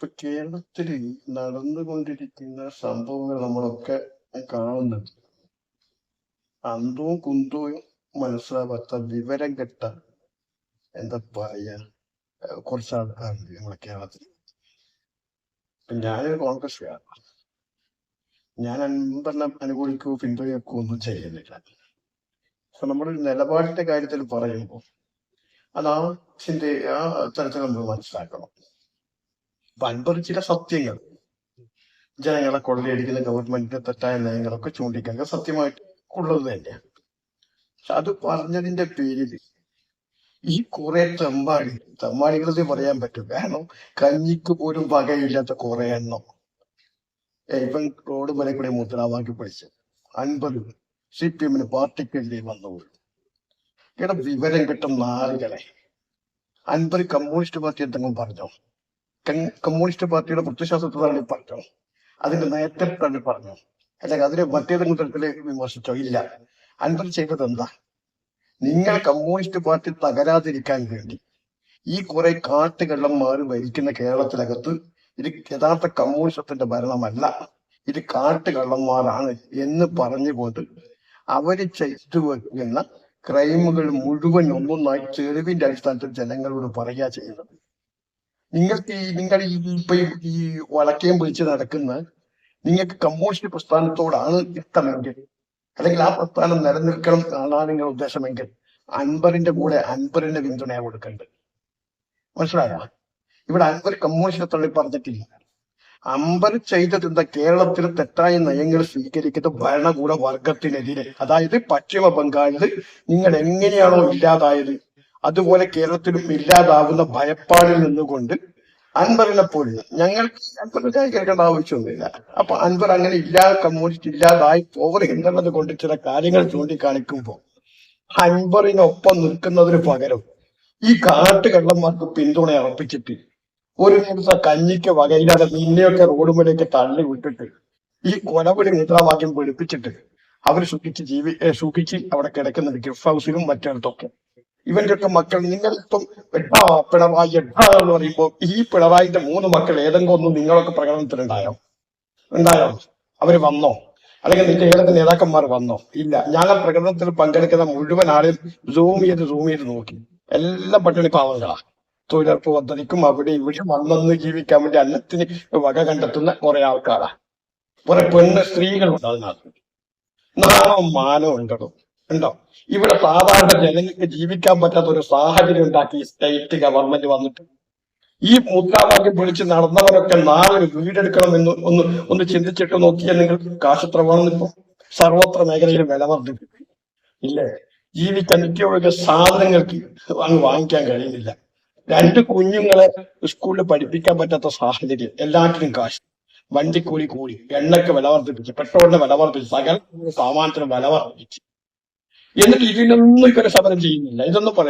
ഇപ്പൊ കേരളത്തിൽ നടന്നുകൊണ്ടിരിക്കുന്ന സംഭവങ്ങൾ നമ്മളൊക്കെ കാണുന്നുണ്ട്. അന്തവും കുന്തവും മനസ്സിലാവാത്ത വിവരം കെട്ട എന്താ പറയാ കുറച്ച് ആൾക്കാരുണ്ട് നമ്മളെ കേരളത്തിൽ ഞാനൊരു കോൺഗ്രസ്സുകാരനാണ് ഞാൻ അൻപെണ്ണം അനുകൂലിക്കുകയോ പിന്തുണയ്ക്കോ ഒന്നും ചെയ്യുന്നില്ല. അപ്പൊ നമ്മുടെ നിലപാടിന്റെ കാര്യത്തിൽ പറയുമ്പോൾ അത് ആ ചിന്ത ആ തരത്തിൽ നമ്മൾ മനസ്സിലാക്കണം. അൻപത് ചില സത്യങ്ങൾ. ജനങ്ങളെ കൊള്ളയടിക്കുന്ന ഗവൺമെന്റിന്റെ തെറ്റായ നയങ്ങളൊക്കെ ചൂണ്ടിക്കാൻ സത്യമായിട്ട് ഉള്ളത് തന്നെയാണ് പക്ഷെ അത് പറഞ്ഞതിന്റെ പേരിൽ ഈ കുറെ തെമ്മാടി തെമ്പാടികളെ പറയാൻ പറ്റും. കാരണം കഞ്ഞിക്ക് പോലും വകയില്ലാത്ത കുറെ എണ്ണം. ഇപ്പം റോഡ് വരെ കൂടെ മുദ്രാവാക്യം പഠിച്ചു അൻപത് സി പി എമ്മിന് പാർട്ടിക്കെതിരെ വന്നുപോയി ഇവിടെ വിവരം കിട്ടും നാളുകളെ. അൻപത് കമ്മ്യൂണിസ്റ്റ് പാർട്ടി എന്തെങ്കിലും പറഞ്ഞോ? കമ്മ്യൂണിസ്റ്റ് പാർട്ടിയുടെ പ്രത്യശാസ്ത്രത്തെ പറഞ്ഞത് പറഞ്ഞോ അതിന്റെ നേരത്തെ തന്നെ പറഞ്ഞു. അല്ലെങ്കിൽ അതിനെ മറ്റേതെങ്കിലും തരത്തിലേക്ക് വിമർശിച്ചോ? ഇല്ല. അൻപത് ചെയ്തത് എന്താ? നിങ്ങൾ കമ്മ്യൂണിസ്റ്റ് പാർട്ടി തകരാതിരിക്കാൻ വേണ്ടി ഈ കുറെ കാട്ടുകള്ളന്മാർ ഭരിക്കുന്ന കേരളത്തിനകത്ത് ഇത് യഥാർത്ഥ കമ്മ്യൂണിസത്തിന്റെ ഭരണമല്ല. ഇത് കാട്ടുകള്ളന്മാരാണ് എന്ന് പറഞ്ഞുകൊണ്ട് അവർ ചെയ്തു വെക്കുന്ന ക്രൈമുകൾ മുഴുവൻ ഒന്നൊന്നായി തെളിവിന്റെ അടിസ്ഥാനത്തിൽ ജനങ്ങളോട് പറയുക ചെയ്യുന്നത്. നിങ്ങൾക്ക് നിങ്ങൾ ഈ ഇപ്പൊ ഈ- വളക്കേം പിടിച്ച് നടക്കുന്ന നിങ്ങൾക്ക് കമ്മ്യൂണിസ്റ്റ് പ്രസ്ഥാനത്തോടാണ് ഇഷ്ടമെങ്കിൽ അല്ലെങ്കിൽ ആ പ്രസ്ഥാനം നിലനിൽക്കണം എന്നാണ് നിങ്ങളുടെ ഉദ്ദേശമെങ്കിൽ അൻപറിന്റെ കൂടെ അൻപറിന്റെ പിന്തുണയാണ് കൊടുക്കേണ്ടത്. മനസ്സിലായോ? ഇവിടെ അൻപർ കമ്മ്യൂണിസ്റ്റ് തള്ളി പറഞ്ഞിട്ടില്ല. അമ്പർ ചെയ്തത് എന്താ? കേരളത്തിൽ തെറ്റായ നയങ്ങൾ സ്വീകരിക്കുന്ന ഭരണകൂട വർഗത്തിനെതിരെ. അതായത് പശ്ചിമ ബംഗാളിൽ നിങ്ങൾ എങ്ങനെയാണോ ഇല്ലാതായത്? അതുപോലെ കേരളത്തിലും ഇല്ലാതാവുന്ന ഭയപ്പാടിൽ നിന്നുകൊണ്ട് അൻവറിനെ പോലെ ഞങ്ങൾക്ക് അൻവറിനെ കേൾക്കേണ്ട ആവശ്യമൊന്നുമില്ല. അപ്പൊ അൻവർ അങ്ങനെ ഇല്ലാ കമ്മ്യൂണിസ്റ്റ് ഇല്ലാതായി പോകരുത് എന്നുള്ളത് കൊണ്ട് ചില കാര്യങ്ങൾ ചൂണ്ടിക്കാണിക്കുമ്പോൾ അൻവറിനൊപ്പം നിൽക്കുന്നതിന് പകരം ഈ കാട്ടുകള്ളന്മാർക്ക് പിന്തുണ അർപ്പിച്ചിട്ട് ഒരു ദിവസം കഞ്ഞിക്ക് വകയില്ലാതെ നിന്നെയൊക്കെ റോഡ് മുതലേക്ക് തള്ളി വിട്ടിട്ട് ഈ കൊലപടി മുദ്രാവാക്യം പിടിപ്പിച്ചിട്ട് അവർ സുഖിച്ച് ജീവി സുഖിച്ച് അവിടെ കിടക്കുന്നുണ്ട് ഗിഫ്റ്റ് ഹൗസിലും മറ്റിടത്തൊക്കെ ഇവന്റെ ഒക്കെ മക്കൾ നിങ്ങൾ ഇപ്പം എട്ടാ പിണറായി എട്ടാ എന്ന് പറയുമ്പോ ഈ പിണറായിന്റെ മൂന്ന് മക്കൾ ഏതെങ്കിലും ഒന്നും നിങ്ങളൊക്കെ പ്രകടനത്തിലുണ്ടായോ? ഉണ്ടായോ? അവർ വന്നോ? അല്ലെങ്കിൽ നിന്റെ ഏതൊക്കെ നേതാക്കന്മാർ വന്നോ? ഇല്ല. ഞാൻ ഞങ്ങൾ പ്രകടനത്തിൽ പങ്കെടുക്കുന്ന മുഴുവൻ ആളും സൂം ചെയ്ത് സൂം ചെയ്ത് നോക്കി. എല്ലാം പട്ടിണി പാവങ്ങളാ തൊഴിലുറപ്പ് പദ്ധതിക്കും അവിടെ ഇവിടെ വന്നെന്ന് ജീവിക്കാൻ വേണ്ടി അന്നത്തിന് വക കണ്ടെത്തുന്ന കുറെ ആൾക്കാരാ. കുറെ പെണ്ണ് സ്ത്രീകളുണ്ട് അതിനകത്ത്. നാണോ മാനോ ഉണ്ടോ ഉണ്ടോ? ഇവിടെ സാധാരണ ജനങ്ങൾക്ക് ജീവിക്കാൻ പറ്റാത്ത ഒരു സാഹചര്യം ഉണ്ടാക്കി സ്റ്റേറ്റ് ഗവൺമെന്റ് വന്നിട്ട്. ഈ മുദ്രാവാക്യം വിളിച്ച് നടന്നവരൊക്കെ നാളെ വീടെടുക്കണം എന്ന് ഒന്ന് ഒന്ന് ചിന്തിച്ചിട്ട് നോക്കിയാൽ നിങ്ങൾക്ക് കാശത്ര വേണമെന്നിപ്പോ സർവത്ര മേഖലയിൽ വില വർദ്ധിപ്പിക്കും ഇല്ലേ? ജീവിക്കാൻ നിത്യോപയോഗ സാധനങ്ങൾക്ക് അങ്ങ് വാങ്ങിക്കാൻ കഴിയുന്നില്ല. രണ്ട് കുഞ്ഞുങ്ങളെ സ്കൂളിൽ പഠിപ്പിക്കാൻ പറ്റാത്ത സാഹചര്യം. എല്ലാറ്റിനും കാശ്. വണ്ടിക്കൂലി കൂടി. എണ്ണയ്ക്ക് വില വർദ്ധിപ്പിച്ച് പെട്രോളിന് വില വർദ്ധിപ്പിച്ച് സകല സാമാനത്തിന് വില വർദ്ധിപ്പിച്ച്. എന്നിട്ട് ഇതിനൊന്നും ഇവരെ സമരം ചെയ്യുന്നില്ല. ഇതൊന്നും പറയും